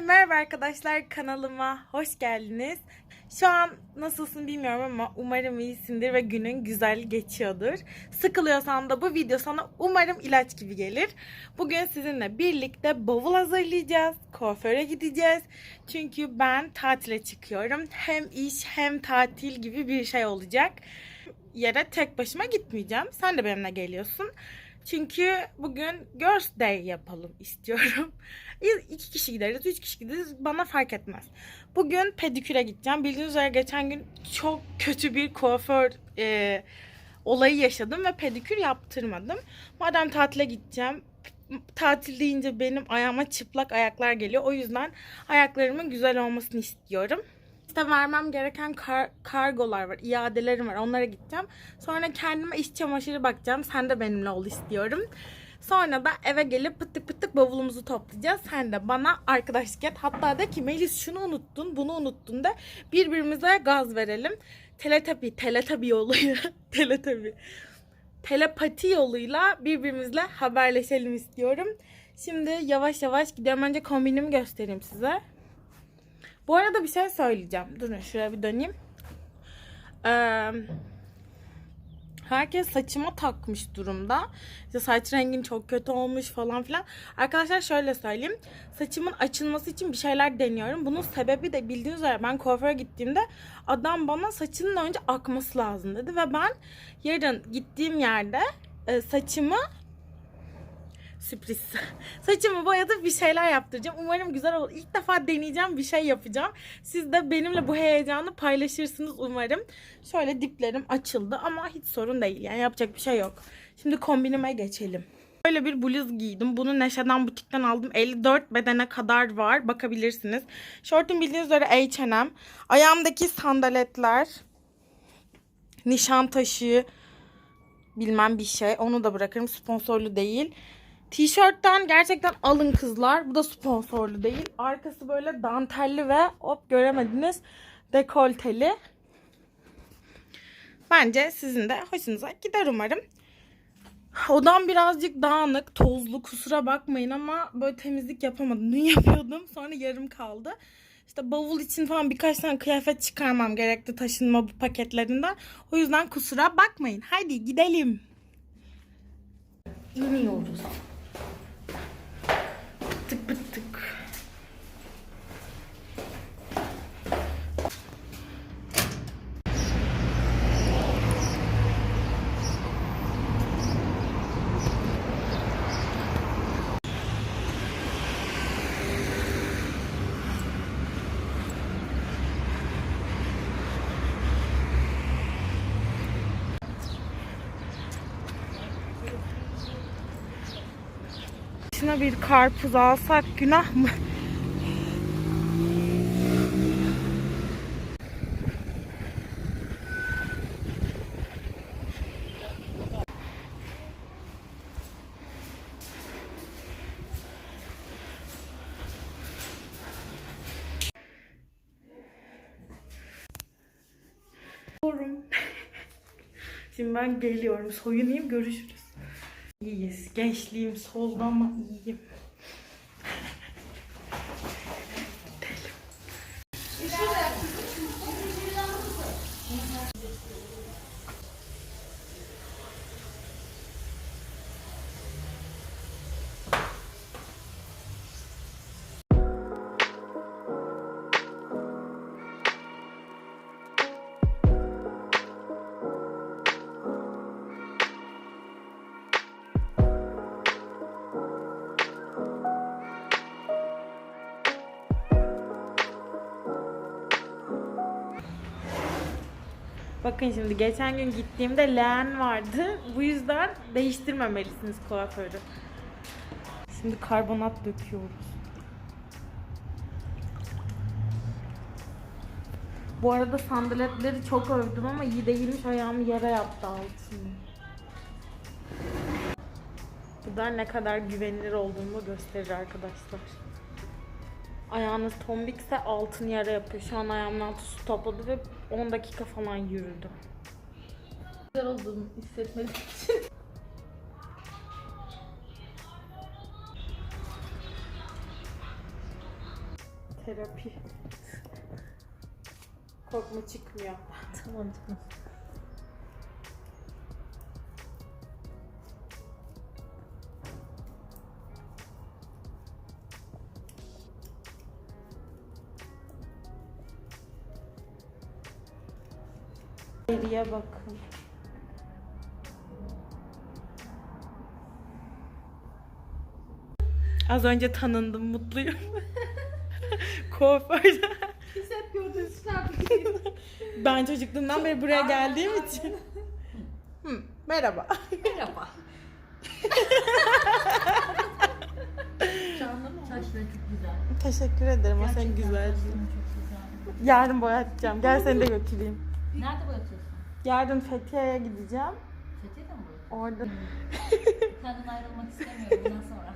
merhaba arkadaşlar kanalıma hoş geldiniz. Şu an nasılsın bilmiyorum ama umarım iyisindir ve günün güzel geçiyordur. Sıkılıyorsan da bu video sana umarım ilaç gibi gelir. Bugün sizinle birlikte bavul hazırlayacağız, kuaföre gideceğiz. Çünkü ben tatile çıkıyorum. Hem iş hem tatil gibi bir şey olacak. Yere tek başıma gitmeyeceğim. Sen de benimle geliyorsun. Çünkü bugün Girls Day yapalım istiyorum. İki kişi gideriz, üç kişi gideriz bana fark etmez. Bugün pediküre gideceğim. Bildiğiniz üzere geçen gün çok kötü bir kuaför e, olayı yaşadım ve pedikür yaptırmadım. Madem tatile gideceğim, tatil deyince benim ayağıma çıplak ayaklar geliyor. O yüzden ayaklarımın güzel olmasını istiyorum. İşte vermem gereken kar- kargolar var, iadelerim var. Onlara gideceğim. Sonra kendime iş çamaşırı bakacağım. Sen de benimle ol istiyorum. Sonra da eve gelip pıttık pıttık bavulumuzu toplayacağız. Sen de bana arkadaşlık et. Hatta de ki Melis şunu unuttun, bunu unuttun da birbirimize gaz verelim. Teletabi, teletabi yoluyla, teletabi. Telepati yoluyla birbirimizle haberleşelim istiyorum. Şimdi yavaş yavaş gidiyorum. Önce kombinimi göstereyim size. Bu arada bir şey söyleyeceğim. Durun şuraya bir döneyim. Ee, herkes saçıma takmış durumda. İşte saç rengin çok kötü olmuş falan filan. Arkadaşlar şöyle söyleyeyim. Saçımın açılması için bir şeyler deniyorum. Bunun sebebi de bildiğiniz üzere ben kuaföre gittiğimde adam bana saçının önce akması lazım dedi. Ve ben yarın gittiğim yerde e, saçımı sürpriz. Saçımı boyatıp bir şeyler yaptıracağım. Umarım güzel olur. İlk defa deneyeceğim bir şey yapacağım. Siz de benimle bu heyecanı paylaşırsınız umarım. Şöyle diplerim açıldı ama hiç sorun değil. Yani yapacak bir şey yok. Şimdi kombinime geçelim. Böyle bir bluz giydim. Bunu Neşe'den butikten aldım. 54 bedene kadar var. Bakabilirsiniz. Şortum bildiğiniz üzere H&M. Ayağımdaki sandaletler. Nişantaşı bilmem bir şey. Onu da bırakırım. Sponsorlu değil. Tişörtten gerçekten alın kızlar. Bu da sponsorlu değil. Arkası böyle dantelli ve hop göremediniz dekolteli. Bence sizin de hoşunuza gider umarım. Odam birazcık dağınık, tozlu. Kusura bakmayın ama böyle temizlik yapamadım. Dün yapıyordum. Sonra yarım kaldı. İşte bavul için falan birkaç tane kıyafet çıkarmam gerekti taşınma bu paketlerinden. O yüzden kusura bakmayın. Haydi gidelim. İniyoruz. Tık pıt tık. Bir karpuz alsak günah mı? Şimdi ben geliyorum. Soyunayım görüşürüz. Gençliğim soldu ama iyiyim. Bakın şimdi geçen gün gittiğimde leğen vardı. Bu yüzden değiştirmemelisiniz kuaförü. Şimdi karbonat döküyoruz. Bu arada sandaletleri çok övdüm ama iyi değilmiş ayağımı yere yaptı altını. Bu da ne kadar güvenilir olduğumu gösterir arkadaşlar. Ayağınız tombikse altın yara yapıyor. Şu an ayağımın altı su topladı ve 10 dakika falan yürüdüm. Güzel olduğumu hissetmedim için. Terapi. Korkma çıkmıyor. Tamam tamam. Geriye bakın. Az önce tanındım, mutluyum. Kuaförde. Biz hep gördüğünüz Ben çocukluğumdan beri buraya geldiğim için. Hı, merhaba. Merhaba. Canlı mı? Saçları çok güzel. Teşekkür ederim. O senin güzel. saçların çok güzel. Yarın boyatacağım. Gel seni de götüreyim. Nerede boyatıyorsun? Yarın Fethiye'ye gideceğim. Fethiye'de mi? Orada Senden ayrılmak istemiyorum bundan sonra.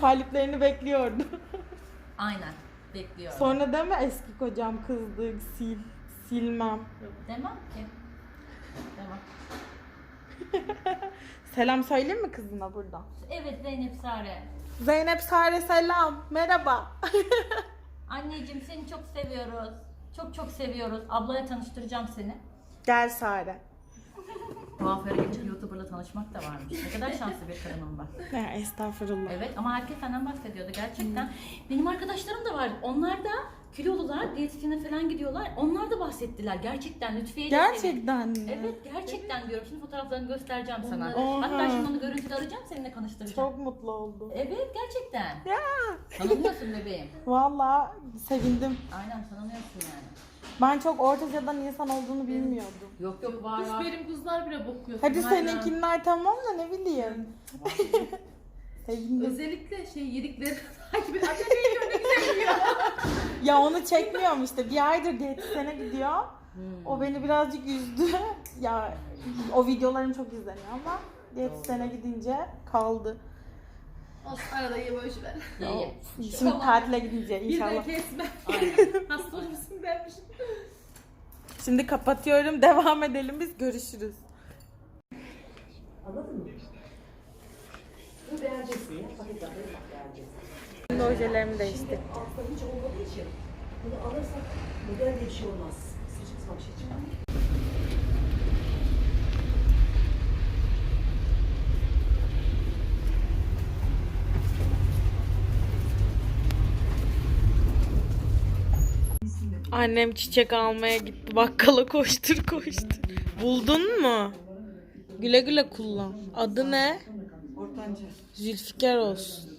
taliplerini bekliyordu. Aynen. Bekliyorum. Sonra deme eski kocam kızdı, sil, silmem. Demem ki. Demem. Selam söyleyeyim mi kızına buradan? Evet Zeynep Sare. Zeynep Sare selam. Merhaba. Anneciğim seni çok seviyoruz. Çok çok seviyoruz. Ablaya tanıştıracağım seni. Gel Sare. Kuaföre gidip YouTuber'la tanışmak da varmış. Ne kadar şanslı bir kadınım ben. Ya, estağfurullah. Evet ama herkes senden bahsediyordu gerçekten. Benim arkadaşlarım da var. Onlar da kilolular, diyetisyene falan gidiyorlar. Onlar da bahsettiler gerçekten. Lütfiye. Gerçekten mi? Evet gerçekten diyorum. Şimdi fotoğraflarını göstereceğim sana. Oha. Hatta şimdi onu görüntülü arayacağım seninle konuşturacağım. Çok mutlu oldum. Evet gerçekten. Ya. Tanımıyorsun bebeğim. Vallahi sevindim. Aynen tanımıyorsun yani. Ben çok ortacadan insan olduğunu bilmiyordum. Yok yok var Kız var. benim kızlar bile bokuyor. Hadi seninkiler tamam da ne bileyim. Sevindim. Özellikle şey yedikleri takip et. Anne ne yiyor ne güzel yiyor. Ya onu çekmiyorum işte. Bir aydır diyetisyene gidiyor. Hmm. O beni birazcık üzdü. ya o videolarım çok izleniyor ama diyetisyene gidince kaldı. Olsun arada ye boş ver. Ye ye. Şimdi tatile gidince Birden inşallah. kesme. Aynen. Hasta Şimdi kapatıyorum. Devam edelim biz. Görüşürüz. Şimdi ojelerimi değiştirdim. Altında hiç olmadığı için bunu alırsak model diye bir şey olmaz. Saçma sapan bir şey çıkar. Annem çiçek almaya gitti. Bakkala koştur koştur. Buldun mu? Güle güle kullan. Adı ne? Ortancı. Zülfikar olsun.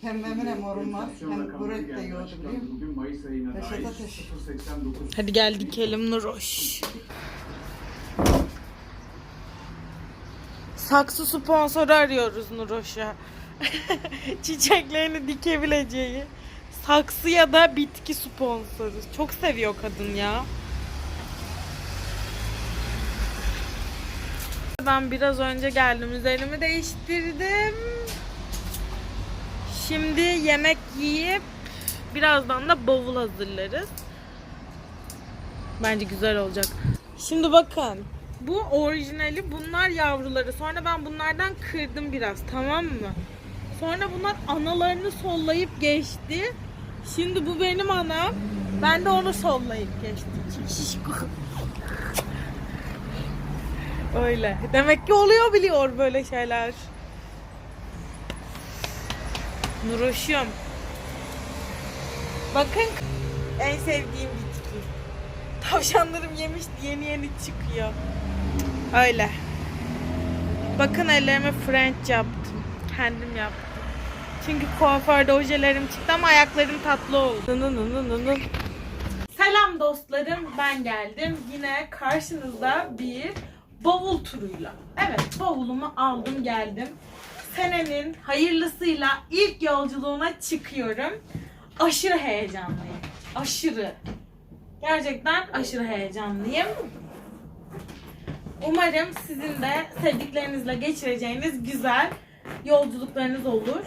Hem orun var. Hem börek de yoğurdu biliyor musun? Bugün Mayıs ayına Reşat dair Ateş. 089 Hadi gel dikelim Nuroş. Saksı sponsoru arıyoruz Nuroş'a. Çiçeklerini dikebileceği. Saksı ya da bitki sponsoru. Çok seviyor kadın ya. Ben biraz önce geldim. Üzerimi değiştirdim. Şimdi yemek yiyip birazdan da bavul hazırlarız. Bence güzel olacak. Şimdi bakın. Bu orijinali bunlar yavruları. Sonra ben bunlardan kırdım biraz tamam mı? Sonra bunlar analarını sollayıp geçti. Şimdi bu benim anam. Ben de onu sollayıp geçtim. Öyle. Demek ki oluyor biliyor böyle şeyler. Nuroş'um. Bakın en sevdiğim bitki. Tavşanlarım yemiş yeni yeni çıkıyor. Öyle. Bakın ellerime French yaptım. Kendim yaptım. Çünkü kuaförde ojelerim çıktı ama ayaklarım tatlı oldu. Nı nı nı nı nı nı. Selam dostlarım ben geldim. Yine karşınızda bir bavul turuyla. Evet bavulumu aldım geldim. Senenin hayırlısıyla ilk yolculuğuna çıkıyorum. Aşırı heyecanlıyım. Aşırı. Gerçekten aşırı heyecanlıyım. Umarım sizin de sevdiklerinizle geçireceğiniz güzel yolculuklarınız olur.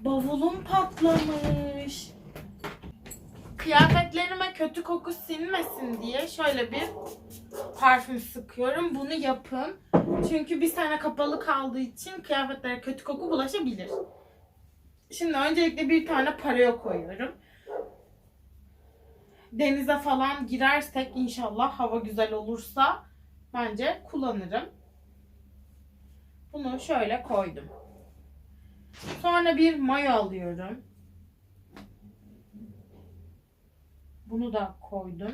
Bavulum patlamış. Kıyafetlerime kötü koku sinmesin diye şöyle bir parfüm sıkıyorum. Bunu yapın. Çünkü bir sene kapalı kaldığı için kıyafetlere kötü koku bulaşabilir. Şimdi öncelikle bir tane paraya koyuyorum. Denize falan girersek inşallah hava güzel olursa bence kullanırım. Bunu şöyle koydum. Sonra bir mayo alıyorum. Bunu da koydum.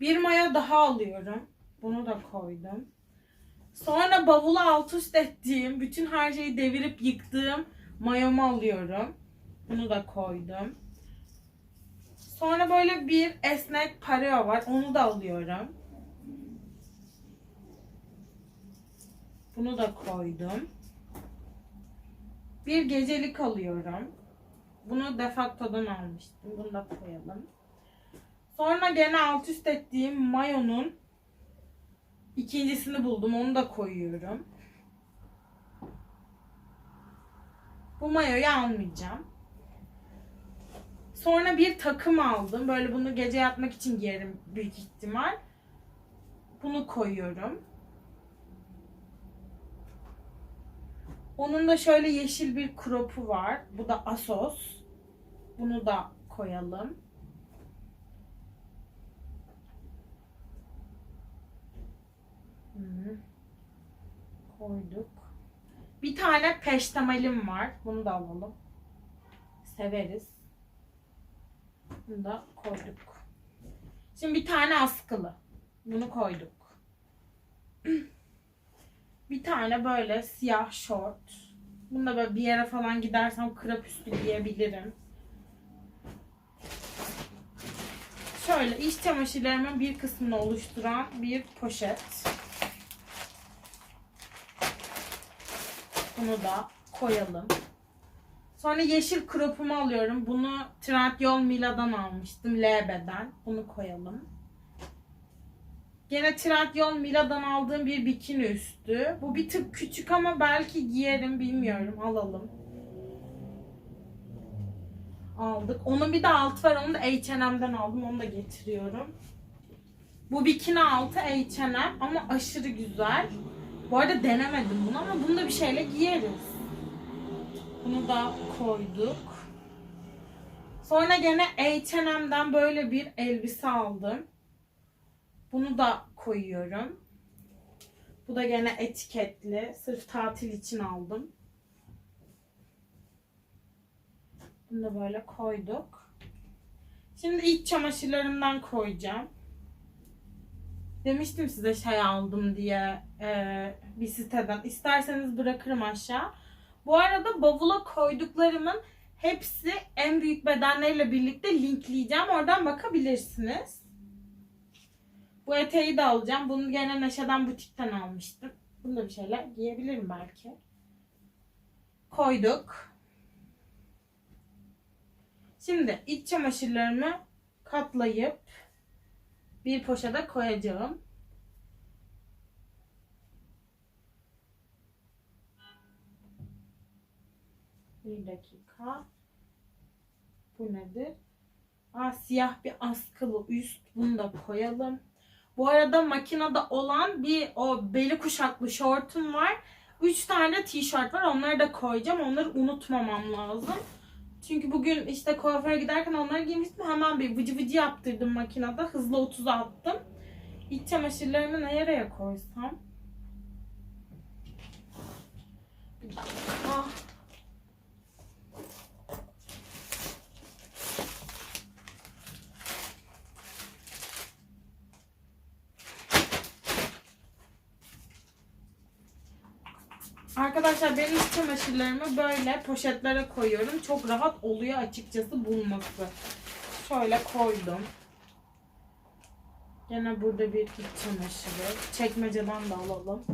Bir mayo daha alıyorum. Bunu da koydum. Sonra bavula alt üst ettiğim, bütün her şeyi devirip yıktığım mayomu alıyorum. Bunu da koydum. Sonra böyle bir esnek pareo var. Onu da alıyorum. Bunu da koydum. Bir gecelik alıyorum. Bunu defaktodan almıştım. Bunu da koyalım. Sonra gene alt üst ettiğim mayonun ikincisini buldum. Onu da koyuyorum. Bu mayoyu almayacağım. Sonra bir takım aldım. Böyle bunu gece yatmak için giyerim büyük ihtimal. Bunu koyuyorum. Onun da şöyle yeşil bir kropu var. Bu da Asos. Bunu da koyalım. Koyduk. Bir tane peştemalim var. Bunu da alalım. Severiz. Bunu da koyduk. Şimdi bir tane askılı. Bunu koyduk. Bir tane böyle siyah şort. Bunu da böyle bir yere falan gidersem krep üstü giyebilirim. Şöyle iç çamaşırlarımın bir kısmını oluşturan bir poşet. Bunu da koyalım. Sonra yeşil kropumu alıyorum. Bunu Trendyol Mila'dan almıştım. LB'den. Bunu koyalım. Gene Trendyol Mila'dan aldığım bir bikini üstü. Bu bir tık küçük ama belki giyerim bilmiyorum. Alalım. Aldık. Onun bir de altı var. Onu da H&M'den aldım. Onu da getiriyorum. Bu bikini altı H&M ama aşırı güzel. Bu arada denemedim bunu ama bunu da bir şeyle giyeriz. Bunu da koyduk. Sonra gene H&M'den böyle bir elbise aldım. Bunu da koyuyorum. Bu da gene etiketli. Sırf tatil için aldım. Bunu da böyle koyduk. Şimdi iç çamaşırlarımdan koyacağım. Demiştim size şey aldım diye e, bir siteden. İsterseniz bırakırım aşağı. Bu arada bavula koyduklarımın hepsi en büyük bedenleriyle birlikte linkleyeceğim. Oradan bakabilirsiniz. Bu eteği de alacağım. Bunu gene Neşe'den butikten almıştım. Bunu da bir şeyler giyebilirim belki. Koyduk. Şimdi iç çamaşırlarımı katlayıp bir poşete koyacağım. Bir dakika. Bu nedir? Aa, siyah bir askılı üst. Bunu da koyalım. Bu arada makinede olan bir o beli kuşaklı şortum var. Üç tane tişört var. Onları da koyacağım. Onları unutmamam lazım. Çünkü bugün işte kuaföre giderken onları giymiştim. Hemen bir vıcı vıcı yaptırdım makinede. Hızlı 30'a attım. İç çamaşırlarımı nereye koysam? Bir dakika. Arkadaşlar ben iç çamaşırlarımı böyle poşetlere koyuyorum. Çok rahat oluyor açıkçası bulması. Şöyle koydum. Yine burada bir iç çamaşırı. Çekmeceden de alalım.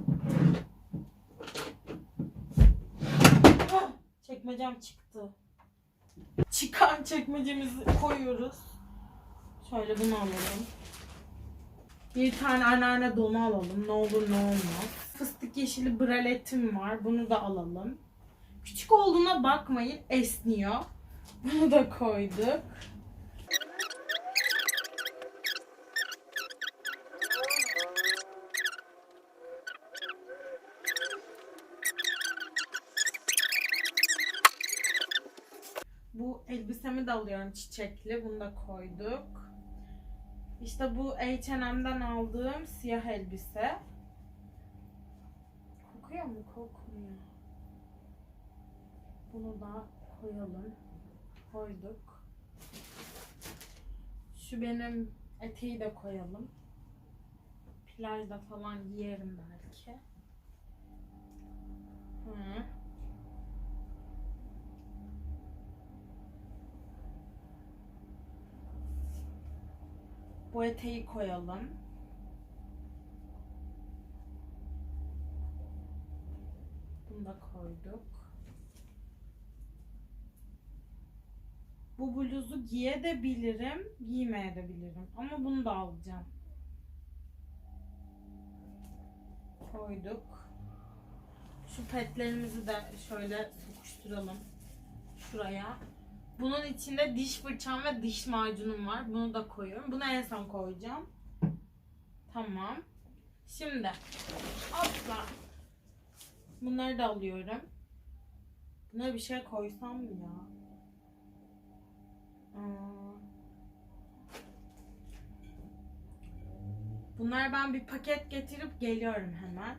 Ah, Çekmecem çıktı. Çıkan çekmecemizi koyuyoruz. Şöyle bunu alalım. Bir tane anneanne donu alalım. Ne olur ne olmaz. Fıstık yeşili braletim var. Bunu da alalım. Küçük olduğuna bakmayın. Esniyor. Bunu da koyduk. Bu elbisemi de alıyorum çiçekli. Bunu da koyduk. İşte bu H&M'den aldığım siyah elbise. Kokuyor mu? Kokmuyor. Bunu da koyalım. Koyduk. Şu benim eteği de koyalım. Plajda falan giyerim belki. Hı. Bu eteği koyalım. Bunu da koyduk. Bu bluzu giye de bilirim, giymeye bilirim. Ama bunu da alacağım. Koyduk. Şu petlerimizi de şöyle sokuşturalım. Şuraya. Bunun içinde diş fırçam ve diş macunum var. Bunu da koyuyorum. Bunu en son koyacağım. Tamam. Şimdi hopla. Bunları da alıyorum. Buna bir şey koysam mı ya? Bunlar ben bir paket getirip geliyorum hemen.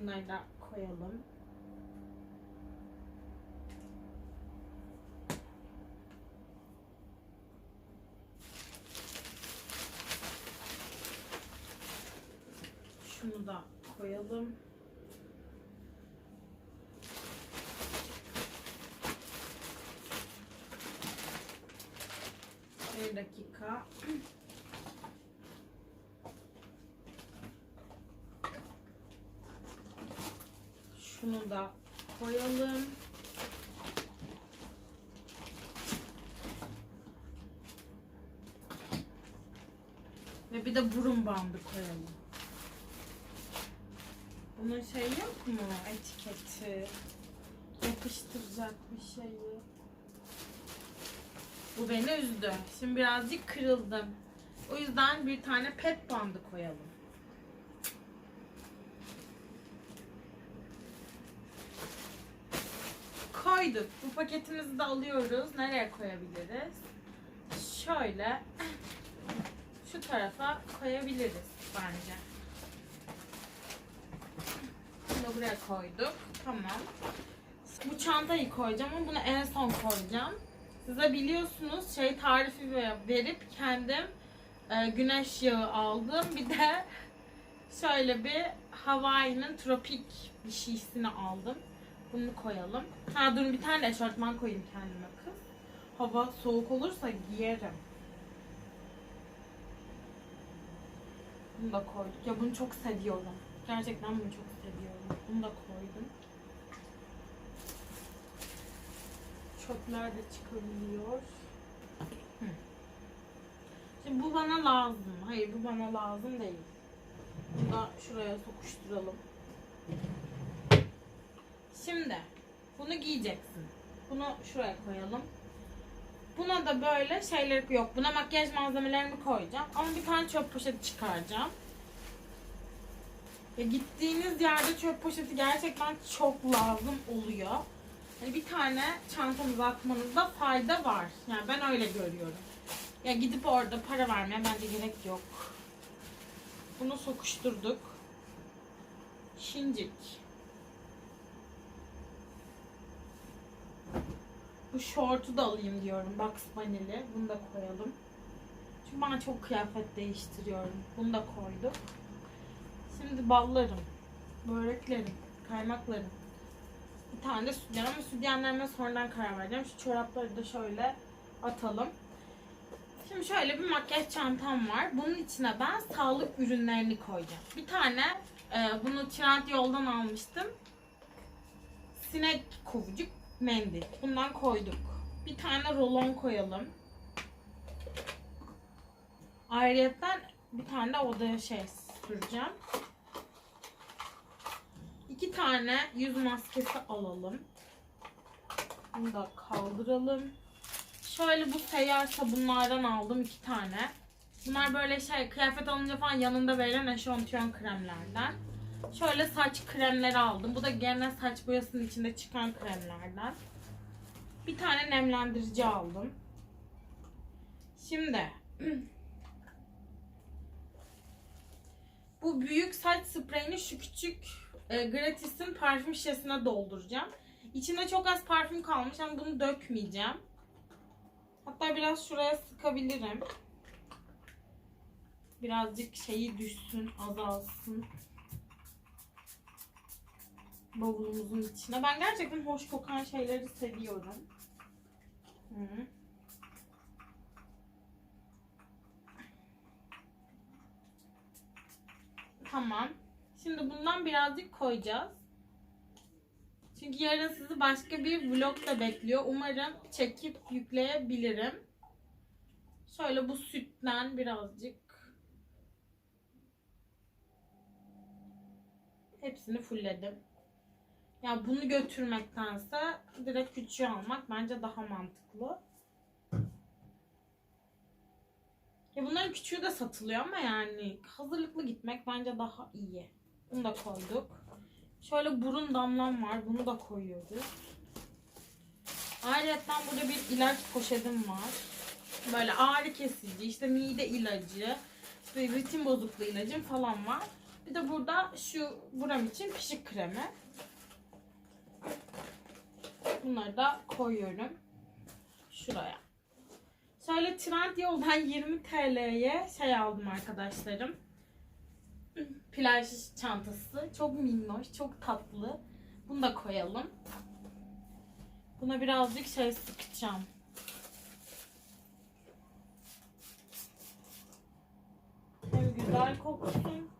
Bunları da koyalım. Şunu da koyalım. Bir dakika. Şunu da koyalım. Ve bir de burun bandı koyalım. Bunun şey yok mu? Etiketi. Yapıştıracak bir şeyi. Bu beni üzdü. Şimdi birazcık kırıldım. O yüzden bir tane pet bandı koyalım. Koyduk. Bu paketimizi de alıyoruz. Nereye koyabiliriz? Şöyle şu tarafa koyabiliriz bence. Bunu buraya koyduk. Tamam. Bu çantayı koyacağım ama bunu en son koyacağım. Size biliyorsunuz şey tarifi ve- verip kendim e, güneş yağı aldım. Bir de şöyle bir Hawaii'nin tropik bir şeysini aldım. Bunu koyalım. Ha dur bir tane eşortman koyayım kendime kız. Hava soğuk olursa giyerim. Bunu da koyduk. Ya bunu çok seviyorum. Gerçekten bunu çok seviyorum. Bunu da koydum. Çöpler de çıkabiliyor. Şimdi bu bana lazım. Hayır bu bana lazım değil. Bunu da şuraya sokuşturalım. Şimdi bunu giyeceksin. Bunu şuraya koyalım. Buna da böyle şeyler yok. Buna makyaj malzemelerimi koyacağım. Ama bir tane çöp poşeti çıkaracağım. Ya gittiğiniz yerde çöp poşeti gerçekten çok lazım oluyor. Hani bir tane çantanıza atmanızda fayda var. Yani ben öyle görüyorum. Ya gidip orada para vermeye bence gerek yok. Bunu sokuşturduk. Şincik. Bu şortu da alayım diyorum. Bugs Bunny'li. Bunu da koyalım. Çünkü ben çok kıyafet değiştiriyorum. Bunu da koyduk. Şimdi ballarım, böreklerim, kaymaklarım. Bir tane de sütyen ama sütyenlerime sonradan karar vereceğim. Şu çorapları da şöyle atalım. Şimdi şöyle bir makyaj çantam var. Bunun içine ben sağlık ürünlerini koyacağım. Bir tane e, bunu Trend yoldan almıştım. Sinek kovucuk mendil. Bundan koyduk. Bir tane rolon koyalım. Ayrıyeten bir tane de odaya şey süreceğim. İki tane yüz maskesi alalım. Bunu da kaldıralım. Şöyle bu seyyar sabunlardan aldım iki tane. Bunlar böyle şey kıyafet alınca falan yanında verilen eşantiyon kremlerden. Şöyle saç kremleri aldım. Bu da gene saç boyasının içinde çıkan kremlerden. Bir tane nemlendirici aldım. Şimdi bu büyük saç spreyini şu küçük e, Gratis'in parfüm şişesine dolduracağım. İçinde çok az parfüm kalmış ama bunu dökmeyeceğim. Hatta biraz şuraya sıkabilirim. Birazcık şeyi düşsün, azalsın. Bavulumuzun içine. Ben gerçekten hoş kokan şeyleri seviyorum. Hı. Tamam. Şimdi bundan birazcık koyacağız. Çünkü yarın sizi başka bir vlog da bekliyor. Umarım çekip yükleyebilirim. Şöyle bu sütten birazcık hepsini fullledim. Ya bunu götürmektense direkt küçüğü almak bence daha mantıklı. Ya bunların küçüğü de satılıyor ama yani hazırlıklı gitmek bence daha iyi. Bunu da koyduk. Şöyle burun damlam var. Bunu da koyuyoruz. Ayrıca burada bir ilaç poşetim var. Böyle ağrı kesici, işte mide ilacı, işte ritim bozukluğu ilacım falan var. Bir de burada şu buram için pişik kremi. Bunları da koyuyorum. Şuraya. Şöyle Trendyol'dan 20 TL'ye şey aldım arkadaşlarım. Plaj çantası. Çok minnoş, çok tatlı. Bunu da koyalım. Buna birazcık şey sıkacağım. Hem güzel koksun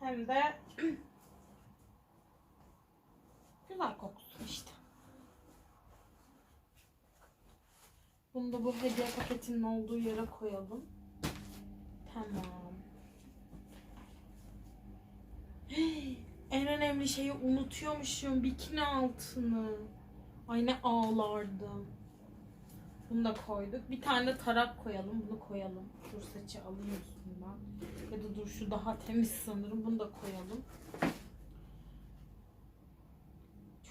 hem de güzel koksun işte. Bunu da bu hediye paketinin olduğu yere koyalım. Tamam. En önemli şeyi unutuyormuşum. Bikini altını. Ay ne ağlardım. Bunu da koyduk. Bir tane tarak koyalım. Bunu koyalım. Dur saçı alayım üstünden. Ya da dur şu daha temiz sanırım. Bunu da koyalım.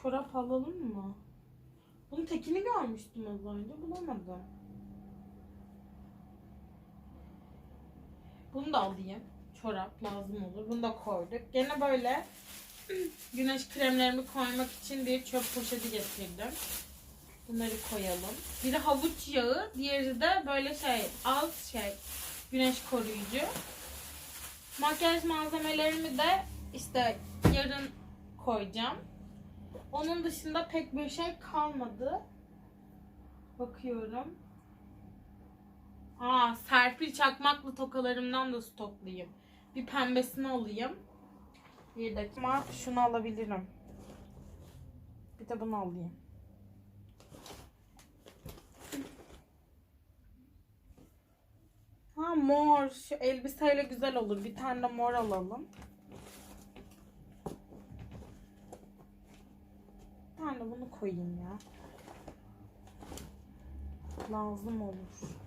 Çorap alalım mı? Bunun tekini görmüştüm az önce. Bulamadım. Bunu da alayım. Çorap lazım olur. Bunu da koyduk. Gene böyle güneş kremlerimi koymak için bir çöp poşeti getirdim. Bunları koyalım. Biri havuç yağı, diğeri de böyle şey az şey güneş koruyucu. Makyaj malzemelerimi de işte yarın koyacağım. Onun dışında pek bir şey kalmadı. Bakıyorum. Aa, Serpil çakmaklı tokalarımdan da stoklayayım. Bir pembesini alayım. Bir dakika. Şunu alabilirim. Bir de bunu alayım. Ha mor. Şu elbiseyle güzel olur. Bir tane de mor alalım. Tane de bunu koyayım ya. Lazım olur.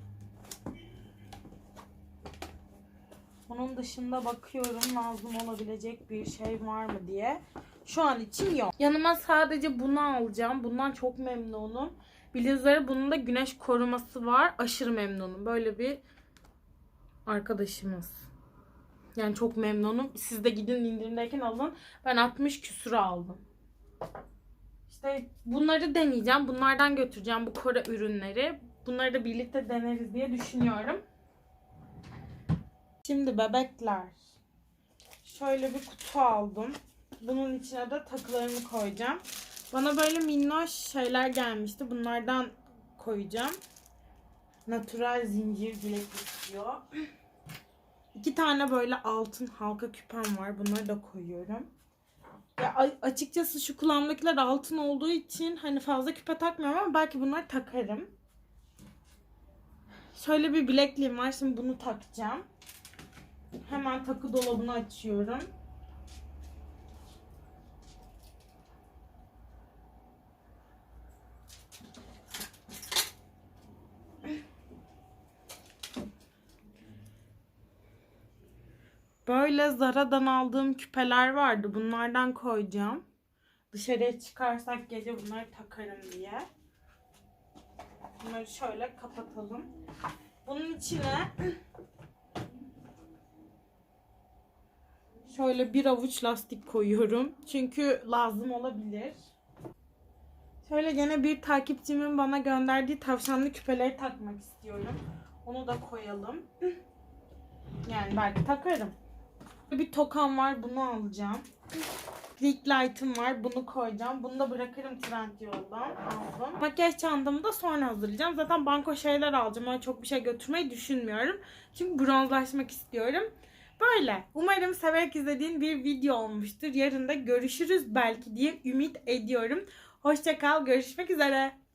Onun dışında bakıyorum lazım olabilecek bir şey var mı diye. Şu an için yok. Yanıma sadece bunu alacağım. Bundan çok memnunum. Bildiğiniz üzere bunun da güneş koruması var. Aşırı memnunum. Böyle bir arkadaşımız. Yani çok memnunum. Siz de gidin indirimdeyken alın. Ben 60 küsura aldım. İşte bunları deneyeceğim. Bunlardan götüreceğim bu Kore ürünleri. Bunları da birlikte deneriz diye düşünüyorum. Şimdi bebekler. Şöyle bir kutu aldım. Bunun içine de takılarımı koyacağım. Bana böyle minnoş şeyler gelmişti. Bunlardan koyacağım. Natural zincir bileklik diyor. İki tane böyle altın halka küpem var. Bunları da koyuyorum. Açıkçası şu kulağımdakiler altın olduğu için hani fazla küpe takmıyorum ama belki bunları takarım. Şöyle bir bilekliğim var. Şimdi bunu takacağım. Hemen takı dolabını açıyorum. Böyle Zara'dan aldığım küpeler vardı. Bunlardan koyacağım. Dışarıya çıkarsak gece bunları takarım diye. Bunları şöyle kapatalım. Bunun içine şöyle bir avuç lastik koyuyorum. Çünkü lazım olabilir. Şöyle gene bir takipçimin bana gönderdiği tavşanlı küpeleri takmak istiyorum. Onu da koyalım. Yani belki takarım. Bir tokam var bunu alacağım. Ring light'ım var bunu koyacağım. Bunu da bırakırım Trendyol'dan aldım. Makyaj çantamı da sonra hazırlayacağım. Zaten banko şeyler alacağım. Öyle çok bir şey götürmeyi düşünmüyorum. Çünkü bronzlaşmak istiyorum. Böyle. Umarım severek izlediğin bir video olmuştur. Yarın da görüşürüz belki diye ümit ediyorum. Hoşçakal. Görüşmek üzere.